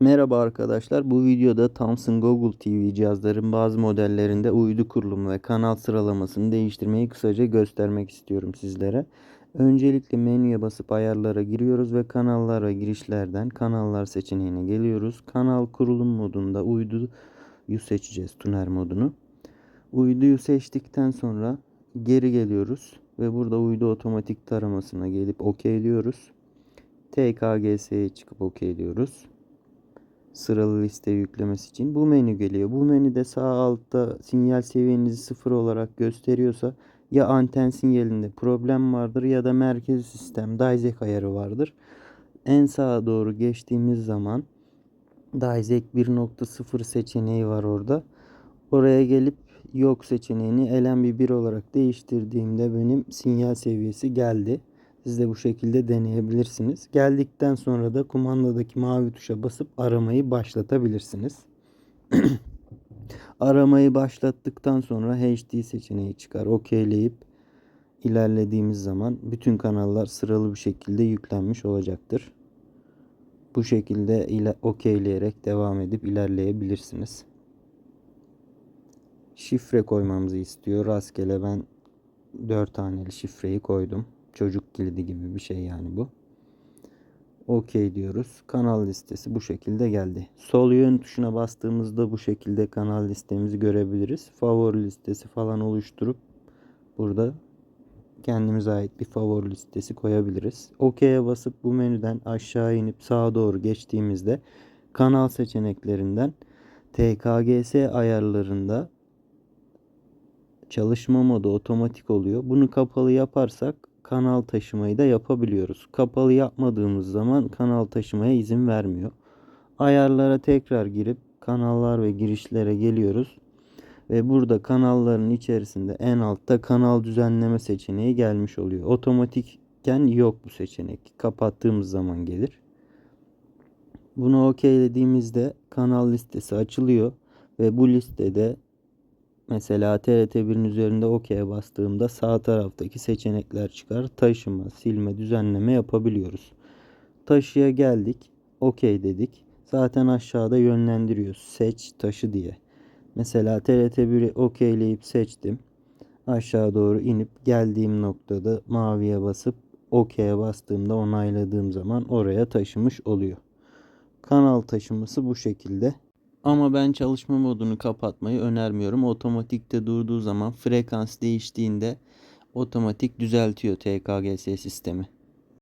Merhaba arkadaşlar. Bu videoda Thomson Google TV cihazların bazı modellerinde uydu kurulumu ve kanal sıralamasını değiştirmeyi kısaca göstermek istiyorum sizlere. Öncelikle menüye basıp ayarlara giriyoruz ve kanallara girişlerden kanallar seçeneğine geliyoruz. Kanal kurulum modunda uyduyu seçeceğiz tuner modunu. Uyduyu seçtikten sonra geri geliyoruz ve burada uydu otomatik taramasına gelip OK diyoruz. TKGS'ye çıkıp OK diyoruz sıralı liste yüklemesi için bu menü geliyor. Bu menüde sağ altta sinyal seviyenizi sıfır olarak gösteriyorsa ya anten sinyalinde problem vardır ya da merkez sistem DAISEC ayarı vardır. En sağa doğru geçtiğimiz zaman DAISEC 1.0 seçeneği var orada. Oraya gelip yok seçeneğini LNB1 olarak değiştirdiğimde benim sinyal seviyesi geldi. Siz de bu şekilde deneyebilirsiniz. Geldikten sonra da kumandadaki mavi tuşa basıp aramayı başlatabilirsiniz. aramayı başlattıktan sonra HD seçeneği çıkar. Okeyleyip ilerlediğimiz zaman bütün kanallar sıralı bir şekilde yüklenmiş olacaktır. Bu şekilde ile okeyleyerek devam edip ilerleyebilirsiniz. Şifre koymamızı istiyor. Rastgele ben 4 taneli şifreyi koydum. Çocuk kilidi gibi bir şey yani bu. OK diyoruz. Kanal listesi bu şekilde geldi. Sol yön tuşuna bastığımızda bu şekilde kanal listemizi görebiliriz. Favori listesi falan oluşturup burada kendimize ait bir favori listesi koyabiliriz. OK'ye basıp bu menüden aşağı inip sağa doğru geçtiğimizde kanal seçeneklerinden TKGS ayarlarında çalışma modu otomatik oluyor. Bunu kapalı yaparsak kanal taşımayı da yapabiliyoruz. Kapalı yapmadığımız zaman kanal taşımaya izin vermiyor. Ayarlara tekrar girip kanallar ve girişlere geliyoruz. Ve burada kanalların içerisinde en altta kanal düzenleme seçeneği gelmiş oluyor. Otomatikken yok bu seçenek. Kapattığımız zaman gelir. Bunu okeylediğimizde kanal listesi açılıyor ve bu listede Mesela TRT1'in üzerinde OK'ye bastığımda sağ taraftaki seçenekler çıkar. Taşıma, silme, düzenleme yapabiliyoruz. Taşıya geldik. OK dedik. Zaten aşağıda yönlendiriyor. Seç taşı diye. Mesela TRT1'i OK'leyip seçtim. Aşağı doğru inip geldiğim noktada maviye basıp OK'ye bastığımda onayladığım zaman oraya taşımış oluyor. Kanal taşıması bu şekilde. Ama ben çalışma modunu kapatmayı önermiyorum. Otomatikte durduğu zaman frekans değiştiğinde otomatik düzeltiyor TKGS sistemi.